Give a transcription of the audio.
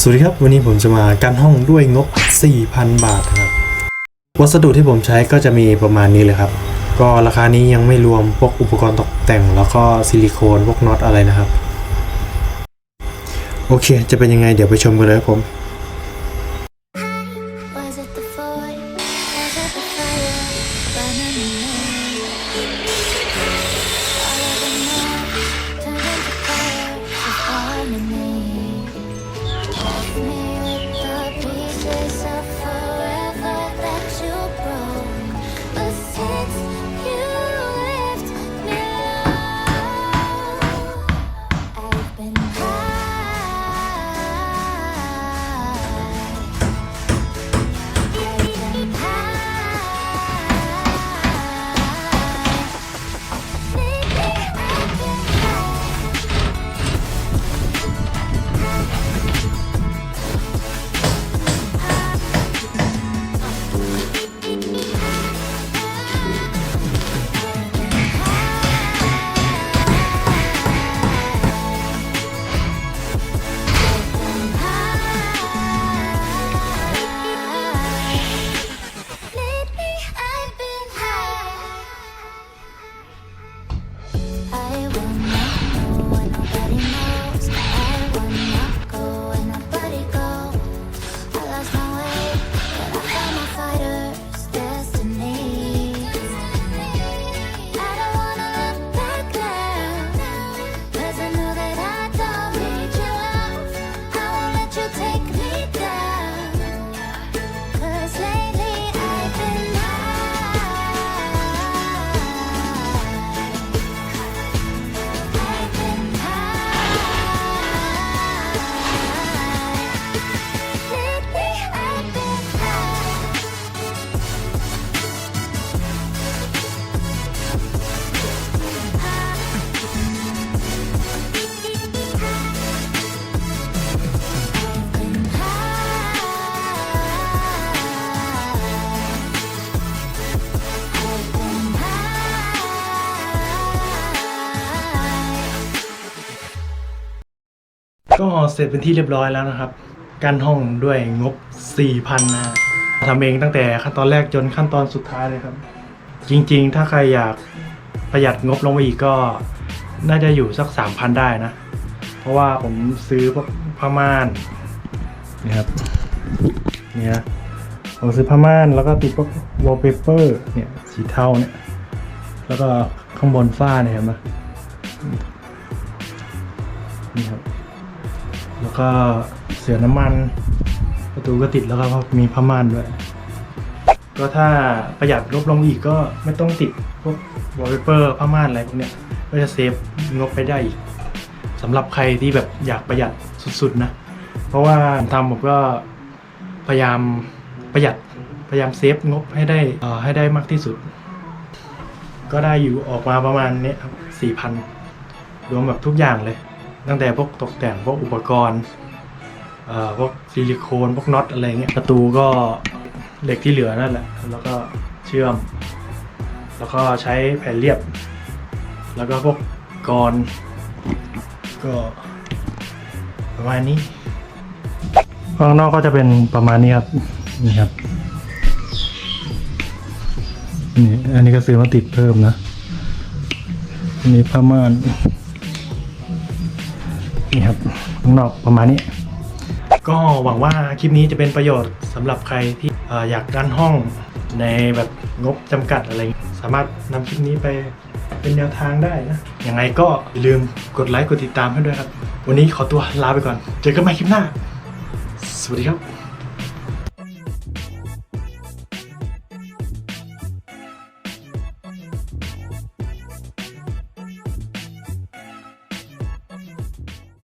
สวัสดีครับ วันนี้ผมจะมากันห้องด้วยงบ 4,000 บาทครับ วัสดุที่ผมใช้ก็จะมีประมาณนี้เลยครับ ก็ราคานี้ยังไม่รวมพวกอุปกรณ์ตกแต่ง แล้วก็ซิลิโคนพวกน็อตอะไรนะครับ โอเค จะเป็นยังไงเดี๋ยวไปชมกันเลยครับผม ก็เสร็จเป็นที่เรียบร้อยแล้วนะครับ กันห้องด้วยงบ 4,000นะฮะทำเองตั้งแต่ขั้นตอนแรกจนขั้นตอนสุดท้ายเลยครับ จริงๆ ถ้าใครอยากประหยัดงบลงไปอีกก็น่าจะอยู่สัก 3,000 ได้นะ เพราะว่าผมซื้อพวกผ้าม่านนี่ครับเนี่ยผมซื้อผ้าม่านแล้วก็ติดพวกวอลเปเปอร์เนี่ยสีเทาเนี่ย แล้วก็ข้างบนฝ้าเนี่ยเห็นไหมนี่ครับ แล้วก็เสือน้ำมัน ประตูก็ติดแล้วก็มีผ้าม่านด้วย ก็ถ้าประหยัดงบลงอีกก็ไม่ต้องติดพวกวอลเปเปอร์ผ้าม่านอะไรพวกเนี้ยก็จะเซฟงบไปได้อีกสำหรับใครที่แบบอยากประหยัดสุดๆนะ เพราะว่าทำผมก็พยายามประหยัดพยายามเซฟงบให้ได้ให้ได้มากที่สุด ก็ได้อยู่ออกมาประมาณเนี้ยครับสี่พันรวมแบบทุกอย่างเลย ตั้งแต่พวกตกแต่งพวกอุปกรณ์เอ่อพวกซิลิโคนพวกน็อตอะไรเงี้ยประตูก็เหล็กที่เหลือนั่นแหละ แล้วก็เชื่อม แล้วก็ใช้แผ่นเรียบ แล้วก็พวกกรก็ประมาณนี้ข้างนอกก็จะเป็นประมาณนี้ครับนี่ครับนี่อันนี้ก็ซื้อมาติดเพิ่มนะอันนี้ผ้าม่าน นี่ครับข้างนอกประมาณนี้ ก็หวังว่าคลิปนี้จะเป็นประโยชน์สำหรับใครที่อยากดันห้องในแบบงบจำกัดอะไร สามารถนำคลิปนี้ไปเป็นแนวทางได้นะยังไงก็อย่าลืมกดไลค์กดติดตามให้ด้วยครับ วันนี้ขอตัวลาไปก่อน เจอกันใหม่คลิปหน้า สวัสดีครับ